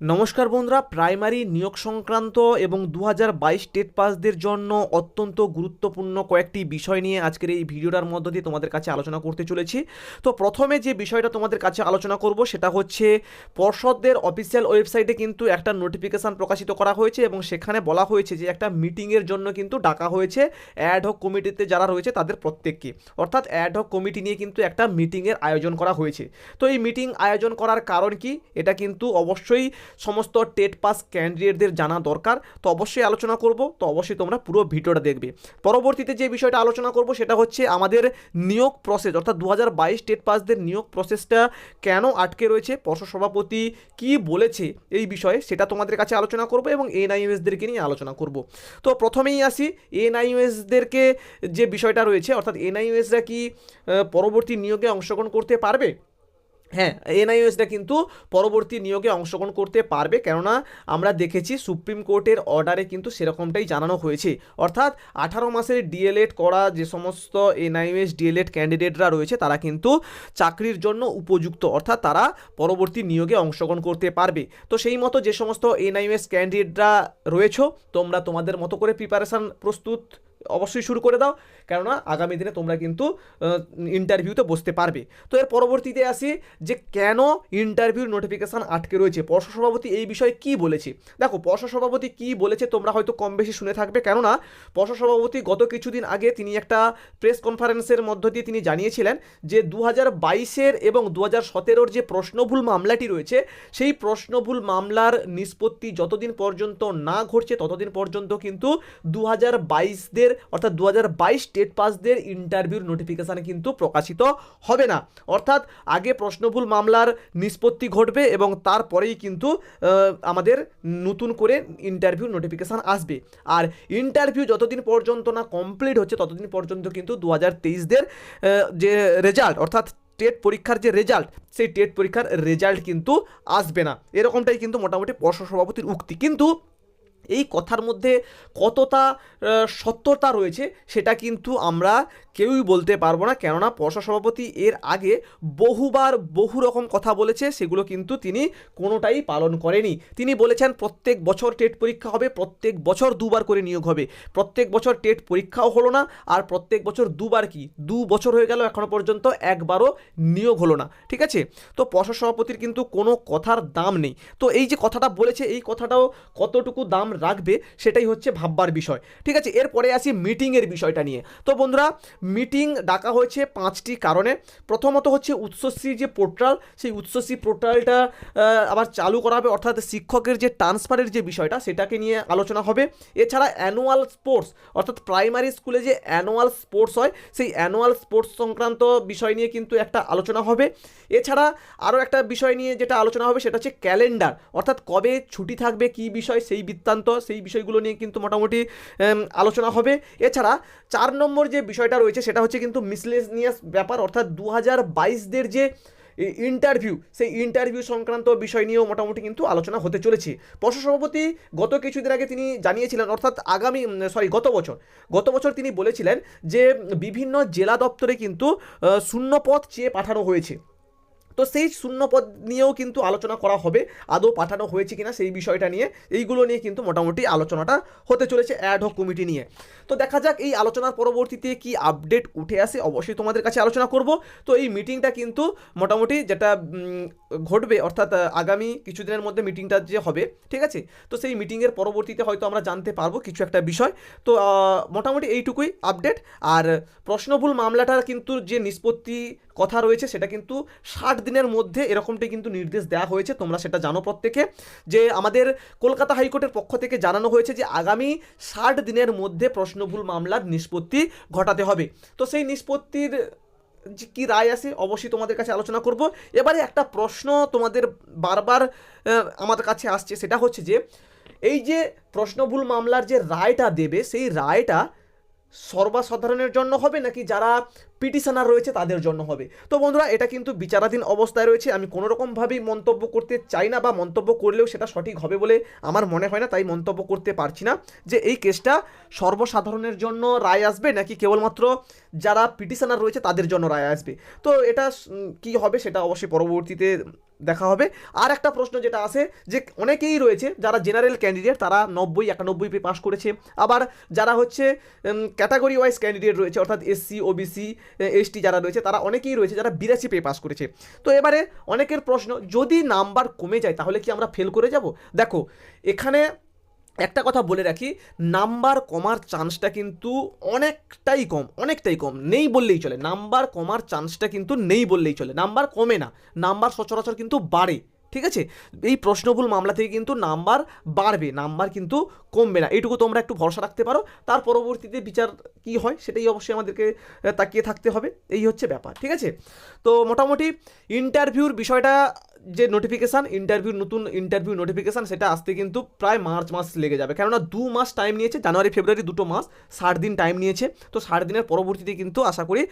নমস্কার বন্ধুরা, প্রাইমারি নিয়োগ সংক্রান্ত এবং দু হাজার বাইশ টেট পাসদের জন্য অত্যন্ত গুরুত্বপূর্ণ কয়েকটি বিষয় নিয়ে আজকের এই ভিডিওটার মধ্য দিয়ে তোমাদের কাছে আলোচনা করতে চলেছি। তো প্রথমে যে বিষয়টা তোমাদের কাছে আলোচনা করব, সেটা হচ্ছে পর্ষদদের অফিসিয়াল ওয়েবসাইটে কিন্তু একটা নোটিফিকেশান প্রকাশিত করা হয়েছে এবং সেখানে বলা হয়েছে যে একটা মিটিংয়ের জন্য কিন্তু ডাকা হয়েছে অ্যাড হক কমিটিতে যারা রয়েছে তাদের প্রত্যেককে। অর্থাৎ অ্যাড হক কমিটি নিয়ে কিন্তু একটা মিটিংয়ের আয়োজন করা হয়েছে। তো এই মিটিং আয়োজন করার কারণ কি? এটা কিন্তু অবশ্যই সমস্ত টেট পাস ক্যান্ডিডেটদের জানা দরকার, তো অবশ্যই আলোচনা করব, তো অবশ্যই তোমরা পুরো ভিডিওটা দেখবে। পরবর্তীতে যে বিষয়টা আলোচনা করব সেটা হচ্ছে আমাদের নিয়োগ প্রসেস অর্থাৎ দু হাজার বাইশ টেট পাসদের নিয়োগ প্রসেসটা কেন আটকে রয়েছে পর্ষদ সভাপতি কি বলেছে এই বিষয়ে সেটা তোমাদের কাছে আলোচনা করব এবং এনআইএসদেরকে নিয়ে আলোচনা করব। তো প্রথমেই আসি এনআইএসদেরকে যে বিষয়টা রয়েছে, অর্থাৎ এনআইএসরা কি পরবর্তী নিয়োগে অংশগ্রহণ করতে পারবে? হ্যাঁ এনআইওএসটা কিন্তু পরবর্তী নিয়োগে অংশগ্রহণ করতে পারবে। কেননা, আমরা দেখেছি সুপ্রিম কোর্টের অর্ডারে কিন্তু সেরকমটাই জানানো হয়েছে। অর্থাৎ, আঠারো মাসের ডিএলএড করা যে সমস্ত এনআইওএস ডিএলএড ক্যান্ডিডেটরা রয়েছে, তারা কিন্তু চাকরির জন্য উপযুক্ত। অর্থাৎ, তারা পরবর্তী নিয়োগে অংশগ্রহণ করতে পারবে। তো সেই মতো যে সমস্ত এনআইওএস ক্যান্ডিডেটরা রয়েছে, তোমরা তোমাদের মতো করে প্রিপারেশান প্রস্তুত অবশ্যই শুরু করে দাও। কেননা আগামী দিনে তোমরা কিন্তু ইন্টারভিউতে বসতে পারবে। তো এর পরবর্তীতে আসি যে কেন ইন্টারভিউর নোটিফিকেশান আটকে রয়েছে? পর্ষদ সভাপতি এই বিষয়ে কি বলেছে? দেখো পর্ষদ সভাপতি কি বলেছে তোমরা হয়তো কম বেশি শুনে থাকবে। কেননা পর্ষদ সভাপতি গত কিছুদিন আগে তিনি একটা প্রেস কনফারেন্সের মধ্য দিয়ে তিনি জানিয়েছিলেন যে দু হাজার বাইশের এবং দু হাজার সতেরোর যে প্রশ্নভুল মামলাটি রয়েছে, সেই প্রশ্নভুল মামলার নিষ্পত্তি যতদিন পর্যন্ত না ঘটছে, ততদিন পর্যন্ত কিন্তু দু হাজার বাইশদের অর্থাৎ দু হাজার বাইশ টেট পাসদের ইন্টারভিউর নোটিফিকেশান কিন্তু প্রকাশিত হবে না। অর্থাৎ আগে প্রশ্নভুল মামলার নিষ্পত্তি ঘটবে এবং তারপরেই কিন্তু আমাদের নতুন করে ইন্টারভিউ নোটিফিকেশান আসবে। আর ইন্টারভিউ যতদিন পর্যন্ত না কমপ্লিট হচ্ছে, ততদিন পর্যন্ত কিন্তু দু হাজার তেইশদের যে রেজাল্ট অর্থাৎ টেট পরীক্ষার যে রেজাল্ট সেই টেট পরীক্ষার রেজাল্ট কিন্তু আসবে না। এরকমটাই কিন্তু মোটামুটি পর্ষদ সভাপতির উক্তি। কিন্তু এই কথার মধ্যে কতটা সত্যতা রয়েছে সেটা কিন্তু আমরা কেউই বলতে পারব না। কেননা পর্ষদ সভাপতি এর আগে বহুবার বহু রকম কথা বলেছে, সেগুলো কিন্তু তিনি কোনোটাই পালন করেনি। তিনি বলেছেন, প্রত্যেক বছর টেট পরীক্ষা হবে, প্রত্যেক বছর দুবার করে নিয়োগ হবে। প্রত্যেক বছর টেট পরীক্ষাও হলো না, আর প্রত্যেক বছর দুবার কি? দু বছর হয়ে গেল, এখনও পর্যন্ত একবারও নিয়োগ হলো না। ঠিক আছে? তো পর্ষদ সভাপতির কিন্তু কোনো কথার দাম নেই। তো এই যে কথাটা বলেছে, এই কথাটাও কতটুকু দাম রাখবে সেটাই হচ্ছে ভাববার বিষয়। ঠিক আছে? এরপরে আসি মিটিংয়ের বিষয়টা নিয়ে। তো বন্ধুরা মিটিং ডাকা হয়েছে পাঁচটি কারণে। প্রথমত হচ্ছে উৎসশ্রী যে পোর্টাল, সেই উৎসশ্রী পোর্টালটা আবার চালু করা হবে অর্থাৎ শিক্ষকের যে ট্রান্সফারের যে বিষয়টা, সেটাকে নিয়ে আলোচনা হবে। এছাড়া অ্যানুয়াল স্পোর্টস অর্থাৎ প্রাইমারি স্কুলে যে অ্যানুয়াল স্পোর্টস হয়, সেই অ্যানুয়াল স্পোর্টস সংক্রান্ত বিষয় নিয়ে কিন্তু একটা আলোচনা হবে। এছাড়া আরও একটা বিষয় নিয়ে যেটা আলোচনা হবে, সেটা হচ্ছে ক্যালেন্ডার অর্থাৎ কবে ছুটি থাকবে, কী বিষয়, সেই বৃত্তান্ত সেই বিষয়গুলো নিয়ে কিন্তু মোটামুটি আলোচনা হবে। এছাড়া চার নম্বর যে বিষয়টা রয়েছে সেটা হচ্ছে কিন্তু মিসলেনিয়াস ব্যাপার অর্থাৎ দু হাজার বাইশদের যে ইন্টারভিউ সেই ইন্টারভিউ সংক্রান্ত বিষয় নিয়েও মোটামুটি কিন্তু আলোচনা হতে চলেছে। পর্ষদ সভাপতি গত কিছুদিন আগে তিনি জানিয়েছিলেন অর্থাৎ আগামী সরি গত বছর গত বছর তিনি বলেছিলেন যে বিভিন্ন জেলা দপ্তরে কিন্তু আহ, শূন্যপদ চেয়ে পাঠানো হয়েছে। তো সেই শূন্যপদ নিয়েও কিন্তু আলোচনা করা হবে। আদৌ পাঠানো হয়েছে কিনা সেই বিষয়টা নিয়ে। এইগুলো নিয়ে কিন্তু মোটামুটি আলোচনাটা হতে চলেছে অ্যাড হক কমিটি নিয়ে। তো দেখা যাক এই আলোচনার পরবর্তীতে কি আপডেট উঠে আসে। অবশ্যই তোমাদের কাছে আলোচনা করব। তো এই মিটিংটা কিন্তু মোটামুটি যেটা ঘটবে, অর্থাৎ আগামী কিছুদিনের মধ্যে মিটিংটা যে হবে, ঠিক আছে? তো সেই মিটিংয়ের পরবর্তীতে হয়তো আমরা জানতে পারব কিছু একটা বিষয়। তো মোটামুটি এইটুকুই আপডেট আর প্রশ্নভুল মামলাটার কিন্তু যে নিষ্পত্তি কথা রয়েছে, সেটা কিন্তু ষাট দিনের মধ্যে এরকমটাই কিন্তু নির্দেশ দেওয়া হয়েছে। তোমরা সেটা জানো প্রত্যেকে। যে আমাদের কলকাতা হাইকোর্টের পক্ষ থেকে জানানো হয়েছে যে, আগামী ষাট দিনের মধ্যে প্রশ্নভুল মামলার নিষ্পত্তি ঘটাতে হবে। তো সেই নিষ্পত্তির যে কী রায় আছে অবশ্যই তোমাদের কাছে আলোচনা করব। এবারে একটা প্রশ্ন তোমাদের বারবার আমাদের কাছে আসছে, সেটা হচ্ছে যে, এই যে প্রশ্নভুল মামলার যে রায়টা দেবে, সেই রায়টা সর্বসাধারণের জন্য হবে নাকি যারা পিটিশনার রয়েছে তাদের জন্য হবে? তো বন্ধুরা, এটা কিন্তু বিচারাধীন অবস্থায় রয়েছে। আমি কোনো রকমভাবেই মন্তব্য করতে চাই না বা মন্তব্য করলেও সেটা সঠিক হবে বলে আমার মনে হয় না, তাই মন্তব্য করতে পারছি না যে এই কেসটা সর্বসাধারণের জন্য রায় আসবে নাকি কেবলমাত্র যারা পিটিশনার রয়েছে তাদের জন্য রায় আসবে। তো এটা কি হবে সেটা অবশ্যই পরবর্তীতে দেখা হবে। আর একটা প্রশ্ন যেটা আছে যে অনেকেই রয়েছে যারা জেনারেল ক্যান্ডিডেট তারা নব্বই, একানব্বই পে পাশ করেছে। আবার যারা হচ্ছে ক্যাটাগরি ওয়াইজ ক্যান্ডিডেট রয়েছে, অর্থাৎ এসসি ওবিসি এসটি যারা রয়েছে, তারা অনেকেই রয়েছে যারা বিরাশি পে পাশ করেছে। তো এবারে অনেকের প্রশ্ন, যদি নাম্বার কমে যায়, তাহলে কি আমরা ফেল করে যাব? দেখো, এখানে একটা কথা বলে রাখি, নাম্বার কমার চান্সটা কিন্তু অনেকটাই কম অনেকটাই কম, নেই বললেই চলে। নাম্বার কমার চান্সটা কিন্তু নেই বললেই চলে। নাম্বার কমে না, নাম্বার সচরাচর কিন্তু বাড়ে, ঠিক আছে? এই প্রশ্নভুল মামলা থেকে কিন্তু নাম্বার বাড়বে, নাম্বার কিন্তু কমবে না। এইটুকু তোমরা একটু ভরসা রাখতে পারো। তার পরবর্তীতে বিচার কি হয়, সেটাই অবশ্যই আমাদেরকে তাকিয়ে থাকতে হবে। এই হচ্ছে ব্যাপার, ঠিক আছে? তো মোটামুটি ইন্টারভিউর বিষয়টা যে নোটিফিকেশান ইন্টারভিউ নতুন ইন্টারভিউ নোটিফিকেশান সেটা আসতে কিন্তু প্রায় মার্চ মাস লেগে যাবে। কেননা দু মাস টাইম নিয়েছে, জানুয়ারি, ফেব্রুয়ারি দুটো মাস ষাট দিন টাইম নিয়েছে। তো ষাট দিনের পরবর্তীতে কিন্তু আশা করি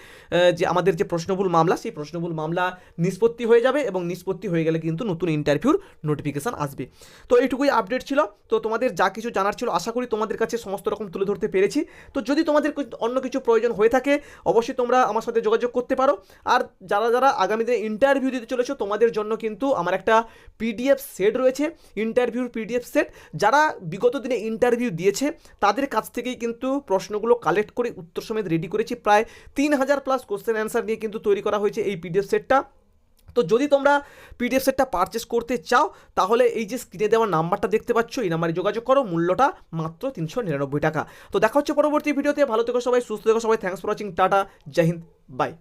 যে আমাদের যে প্রশ্নবুল মামলা, সেই প্রশ্নবুল মামলা নিষ্পত্তি হয়ে যাবে এবং নিষ্পত্তি হয়ে গেলে কিন্তু নতুন ইন্টারভিউর নোটিফিকেশান আসবে। তো এইটুকুই আপডেট ছিল। তো তোমাদের যা কিছু জানার ছিল, আশা করি তোমাদের কাছে সমস্ত রকম তুলে ধরতে পেরেছি। তো যদি তোমাদের অন্য কিছু প্রয়োজন হয়ে থাকে, অবশ্যই তোমরা আমার সাথে যোগাযোগ করতে পারো। আর যারা যারা আগামী দিনে ইন্টারভিউ দিতে চলেছো, তোমাদের জন্য কিন্তু আমার একটা পিডিএফ সেট রয়েছে ইন্টারভিউর পিডিএফ সেট যারা বিগত দিনে ইন্টারভিউ দিয়েছে, তাদের কাছ থেকেই কিন্তু প্রশ্নগুলো কালেক্ট করে উত্তর সমেত রেডি করেছি। প্রায় তিন হাজার প্লাস কোশ্চেন অ্যান্সার নিয়ে কিন্তু তৈরি করা হয়েছে এই পিডিএফ সেটটা তো যদি তোমরা পিডিএফ সেটটা পারচেস করতে চাও, তাহলে এই যে স্ক্রিনে দেওয়া নাম্বারটা দেখতে পাচ্ছ, এই নাম্বারে যোগাযোগ করো। মূল্যটা মাত্র তিনশো নিরানব্বই টাকা। তো দেখা হচ্ছে পরবর্তী ভিডিওতে ভালো থেকো সবাই, সুস্থ থেকো সবাই। Thanks for watching tata. Jai Hind. Bye